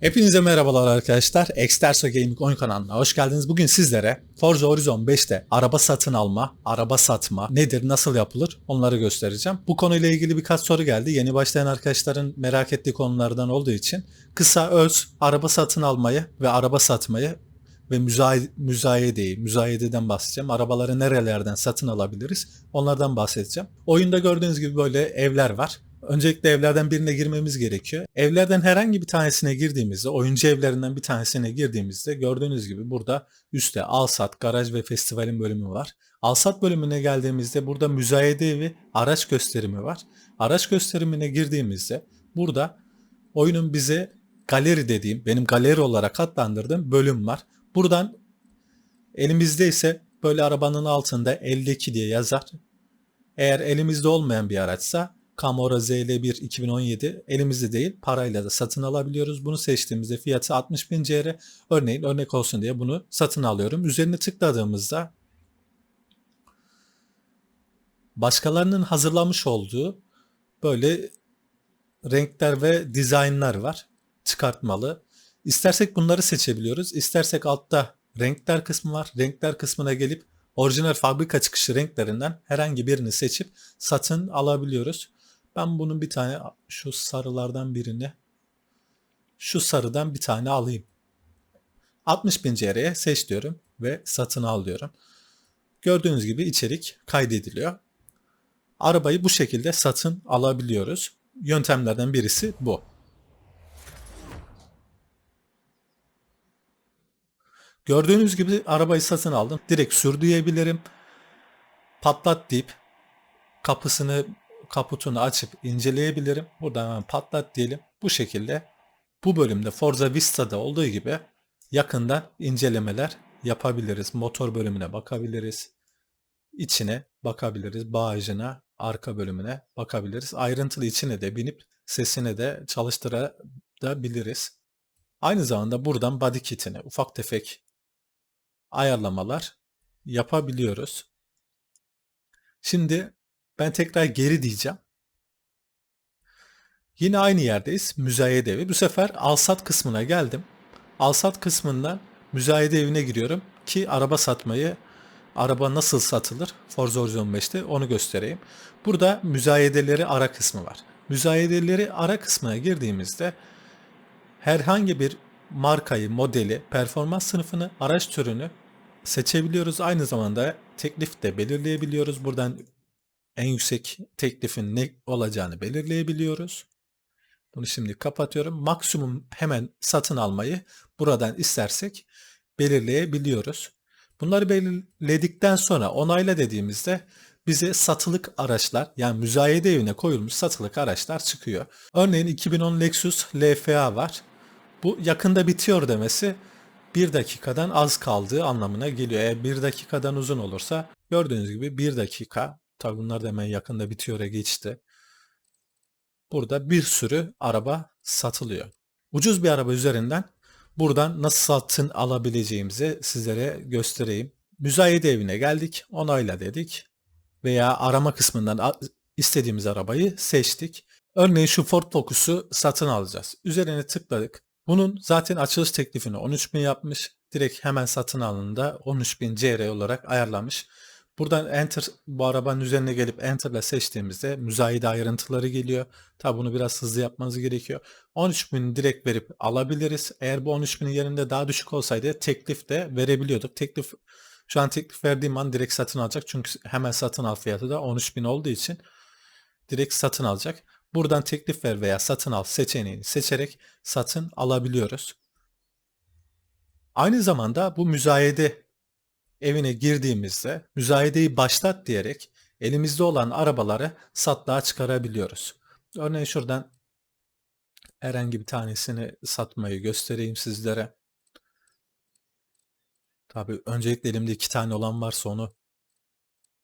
Hepinize merhabalar arkadaşlar. Exterso Gaming oyun kanalına hoş geldiniz. Bugün sizlere Forza Horizon 5'te araba satın alma, araba satma nedir, nasıl yapılır onları göstereceğim. Bu konuyla ilgili birkaç soru geldi. Yeni başlayan arkadaşların merak ettiği konulardan olduğu için kısa öz araba satın almayı ve araba satmayı ve müzay- müzayedeyi, müzayededen bahsedeceğim. Arabaları nerelerden satın alabiliriz onlardan bahsedeceğim. Oyunda gördüğünüz gibi böyle evler var. Öncelikle evlerden birine girmemiz gerekiyor. Evlerden herhangi bir tanesine girdiğimizde, oyuncu evlerinden bir tanesine girdiğimizde gördüğünüz gibi burada üstte Alsat, Garaj ve Festival'in bölümü var. Alsat bölümüne geldiğimizde burada müzayede evi, araç gösterimi var. Araç gösterimine girdiğimizde burada oyunun bize galeri dediğim, benim galeri olarak adlandırdığım bölüm var. Buradan elimizde ise böyle arabanın altında 52 diye yazar. Eğer elimizde olmayan bir araçsa Camora ZL1 2017 elimizde değil parayla da satın alabiliyoruz. Bunu seçtiğimizde fiyatı 60.000 CR. Örneğin örnek olsun diye bunu satın alıyorum. Üzerine tıkladığımızda başkalarının hazırlamış olduğu böyle renkler ve dizaynlar var. Çıkartmalı. İstersek bunları seçebiliyoruz. İstersek altta renkler kısmı var. Renkler kısmına gelip orijinal fabrika çıkışı renklerinden herhangi birini seçip satın alabiliyoruz. Ben bunun bir tane şu sarılardan birini şu sarıdan bir tane alayım. 60 bin CR'ye seç diyorum ve satın al diyorum. Gördüğünüz gibi içerik kaydediliyor. Arabayı bu şekilde satın alabiliyoruz. Yöntemlerden birisi bu. Gördüğünüz gibi arabayı satın aldım. Direkt sür diyebilirim. Patlat deyip kapısını kaputunu açıp inceleyebilirim. Buradan hemen patlat diyelim. Bu şekilde bu bölümde Forza Vista'da olduğu gibi yakından incelemeler yapabiliriz. Motor bölümüne bakabiliriz. İçine bakabiliriz. Bağajına, arka bölümüne bakabiliriz. Ayrıntılı içine de binip sesine de çalıştırabiliriz. Aynı zamanda buradan body kitine ufak tefek ayarlamalar yapabiliyoruz. Şimdi ben tekrar geri diyeceğim. Yine aynı yerdeyiz. Müzayede evi. Bu sefer alsat kısmına geldim. Alsat kısmından müzayede evine giriyorum ki araba satmayı araba nasıl satılır Forza Horizon 5'te onu göstereyim. Burada müzayedeleri ara kısmı var. Müzayedeleri ara kısmına girdiğimizde herhangi bir markayı, modeli, performans sınıfını, araç türünü seçebiliyoruz. Aynı zamanda teklif de belirleyebiliyoruz. Buradan en yüksek teklifin ne olacağını belirleyebiliyoruz. Bunu şimdi kapatıyorum. Maksimum hemen satın almayı buradan istersek belirleyebiliyoruz. Bunları belirledikten sonra onayla dediğimizde bize satılık araçlar yani müzayede evine koyulmuş satılık araçlar çıkıyor. Örneğin 2010 Lexus LFA var. Bu yakında bitiyor demesi bir dakikadan az kaldığı anlamına geliyor. Eğer bir dakikadan uzun olursa gördüğünüz gibi bir dakika Tabi bunlar da hemen yakında bitiyor'a geçti. Burada bir sürü araba satılıyor. Ucuz bir araba üzerinden buradan nasıl satın alabileceğimizi sizlere göstereyim. Müzayede evine geldik, onayla dedik veya arama kısmından istediğimiz arabayı seçtik. Örneğin şu Ford Focus'u satın alacağız. Üzerine tıkladık. Bunun zaten açılış teklifini 13.000 yapmış. Direkt hemen satın alında 13.000 CR olarak ayarlamış. Buradan enter bu arabanın üzerine gelip enter ile seçtiğimizde müzayede ayrıntıları geliyor. Tabi bunu biraz hızlı yapmanız gerekiyor. 13.000 direkt verip alabiliriz. Eğer bu 13.000'in yerinde daha düşük olsaydı teklif de verebiliyorduk. Teklif şu an teklif verdiğim an direkt satın alacak. Çünkü hemen satın al fiyatı da 13.000 olduğu için direkt satın alacak. Buradan teklif ver veya satın al seçeneğini seçerek satın alabiliyoruz. Aynı zamanda bu müzayede evine girdiğimizde müzayedeyi başlat diyerek elimizde olan arabaları satlığa çıkarabiliyoruz. Örneğin şuradan herhangi bir tanesini satmayı göstereyim sizlere. Tabi öncelikle elimde iki tane olan varsa onu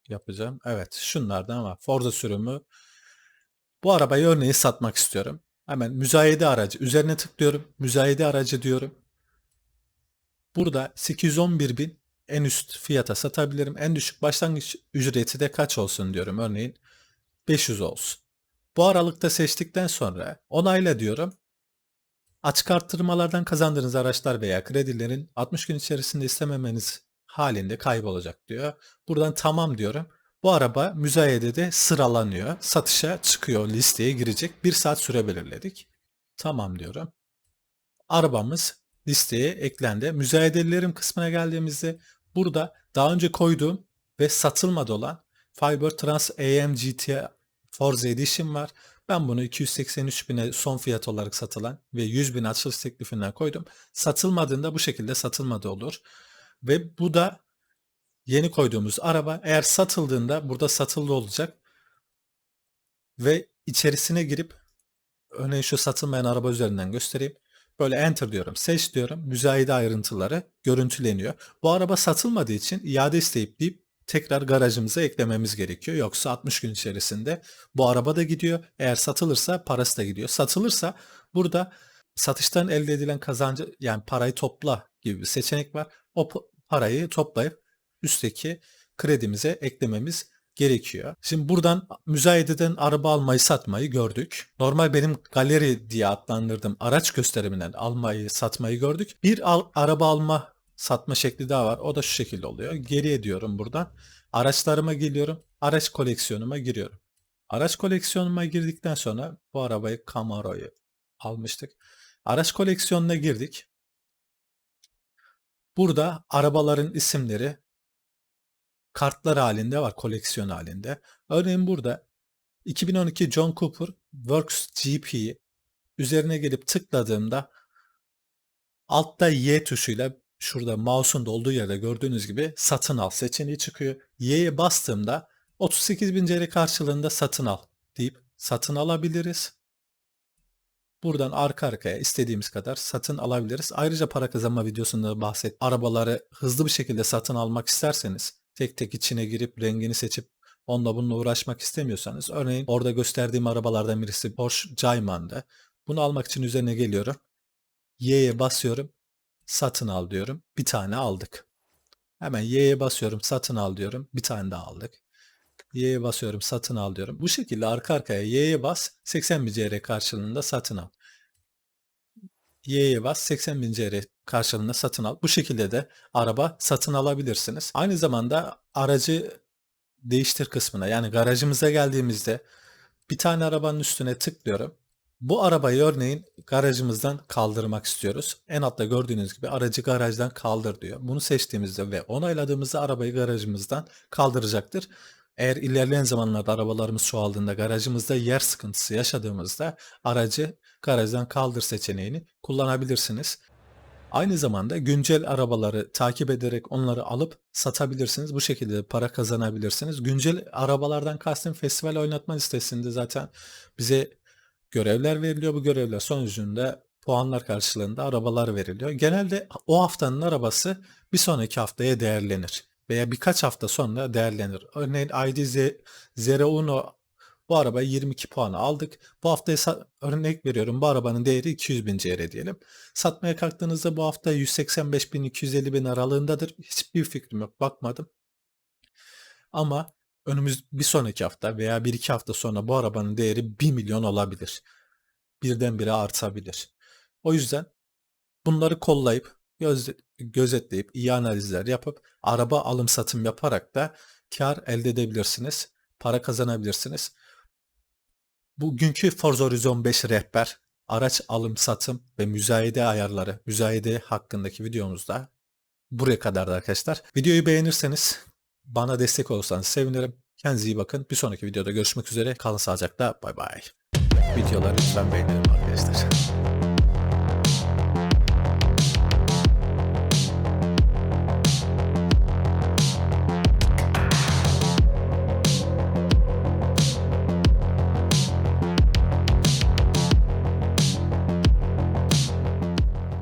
yapacağım. Evet şunlardan var. Forza sürümü. Bu arabayı örneği satmak istiyorum. Hemen müzayede aracı üzerine tıklıyorum. Müzayede aracı diyorum. Burada 811 bin en üst fiyata satabilirim. En düşük başlangıç ücreti de kaç olsun diyorum. Örneğin 500 olsun. Bu aralıkta seçtikten sonra onayla diyorum. Açık arttırmalardan kazandığınız araçlar veya kredilerin 60 gün içerisinde istememeniz halinde kaybolacak diyor. Buradan tamam diyorum. Bu araba müzayedede sıralanıyor. Satışa çıkıyor listeye girecek. Bir saat süre belirledik. Tamam diyorum. Arabamız listeye eklendi. Müzayedelerim kısmına geldiğimizde burada daha önce koyduğum ve satılmadı olan Fiber Trans AM GT Forza Edition var. Ben bunu 283 bine son fiyat olarak satılan ve 100 bin açılış teklifinden koydum. Satılmadığında bu şekilde satılmadı olur. Ve bu da yeni koyduğumuz araba eğer satıldığında burada satıldı olacak. Ve içerisine girip örneğin şu satılmayan araba üzerinden göstereyim. Böyle enter diyorum, seç diyorum. Müzayede ayrıntıları görüntüleniyor. Bu araba satılmadığı için iade isteyip deyip tekrar garajımıza eklememiz gerekiyor. Yoksa 60 gün içerisinde bu araba da gidiyor. Eğer satılırsa parası da gidiyor. Satılırsa burada satıştan elde edilen kazancı yani parayı topla gibi bir seçenek var. O pa- parayı toplayıp üstteki kredimize eklememiz gerekiyor. Şimdi buradan müzayededen araba almayı satmayı gördük. Normal benim galeri diye adlandırdığım araç gösteriminden almayı satmayı gördük. Bir al- araba alma satma şekli daha var. O da şu şekilde oluyor. Geriye diyorum buradan. Araçlarıma geliyorum. Araç koleksiyonuma giriyorum. Araç koleksiyonuma girdikten sonra bu arabayı Camaro'yu almıştık. Araç koleksiyonuna girdik. Burada arabaların isimleri kartlar halinde var, koleksiyon halinde. Örneğin burada 2012 John Cooper Works GP'yi üzerine gelip tıkladığımda altta Y tuşuyla şurada mouse'un da olduğu yerde gördüğünüz gibi satın al seçeneği çıkıyor. Y'ye bastığımda 38.000 TL karşılığında satın al deyip satın alabiliriz. Buradan arka arkaya istediğimiz kadar satın alabiliriz. Ayrıca para kazanma videosunda bahset. Arabaları hızlı bir şekilde satın almak isterseniz tek tek içine girip rengini seçip onunla bununla uğraşmak istemiyorsanız örneğin orada gösterdiğim arabalardan birisi Porsche Cayman'dı. Bunu almak için üzerine geliyorum. Y'ye basıyorum. Satın al diyorum. Bir tane aldık. Hemen Y'ye basıyorum. Satın al diyorum. Bir tane daha aldık. Y'ye basıyorum. Satın al diyorum. Bu şekilde arka arkaya Y'ye bas. 80 bin CR karşılığında satın al. Y'ye bas 80 bin CR karşılığında satın al. Bu şekilde de araba satın alabilirsiniz. Aynı zamanda aracı değiştir kısmına yani garajımıza geldiğimizde bir tane arabanın üstüne tıklıyorum. Bu arabayı örneğin garajımızdan kaldırmak istiyoruz. En altta gördüğünüz gibi aracı garajdan kaldır diyor. Bunu seçtiğimizde ve onayladığımızda arabayı garajımızdan kaldıracaktır. Eğer ilerleyen zamanlarda arabalarımız çoğaldığında garajımızda yer sıkıntısı yaşadığımızda aracı garajdan kaldır seçeneğini kullanabilirsiniz. Aynı zamanda güncel arabaları takip ederek onları alıp satabilirsiniz. Bu şekilde para kazanabilirsiniz. Güncel arabalardan kastım festival oynatma listesinde zaten bize görevler veriliyor. Bu görevler sonucunda puanlar karşılığında arabalar veriliyor. Genelde o haftanın arabası bir sonraki haftaya değerlenir veya birkaç hafta sonra değerlenir. Örneğin ID Zero Uno bu arabayı 22 puanı aldık. Bu haftaya örnek veriyorum bu arabanın değeri 200 bin CR diyelim. Satmaya kalktığınızda bu hafta 185 bin 250 bin aralığındadır. Hiçbir fikrim yok bakmadım. Ama önümüz bir sonraki hafta veya bir iki hafta sonra bu arabanın değeri 1 milyon olabilir. Birdenbire artabilir. O yüzden bunları kollayıp göz, gözetleyip iyi analizler yapıp araba alım satım yaparak da kar elde edebilirsiniz. Para kazanabilirsiniz. Bugünkü Forza Horizon 5 rehber, araç alım satım ve müzayede ayarları, müzayede hakkındaki videomuzda buraya kadardı arkadaşlar. Videoyu beğenirseniz bana destek olursanız sevinirim. Kendinize iyi bakın. Bir sonraki videoda görüşmek üzere. Kalın sağlıcakla. Bay bay. Videoları lütfen beğenelim arkadaşlar.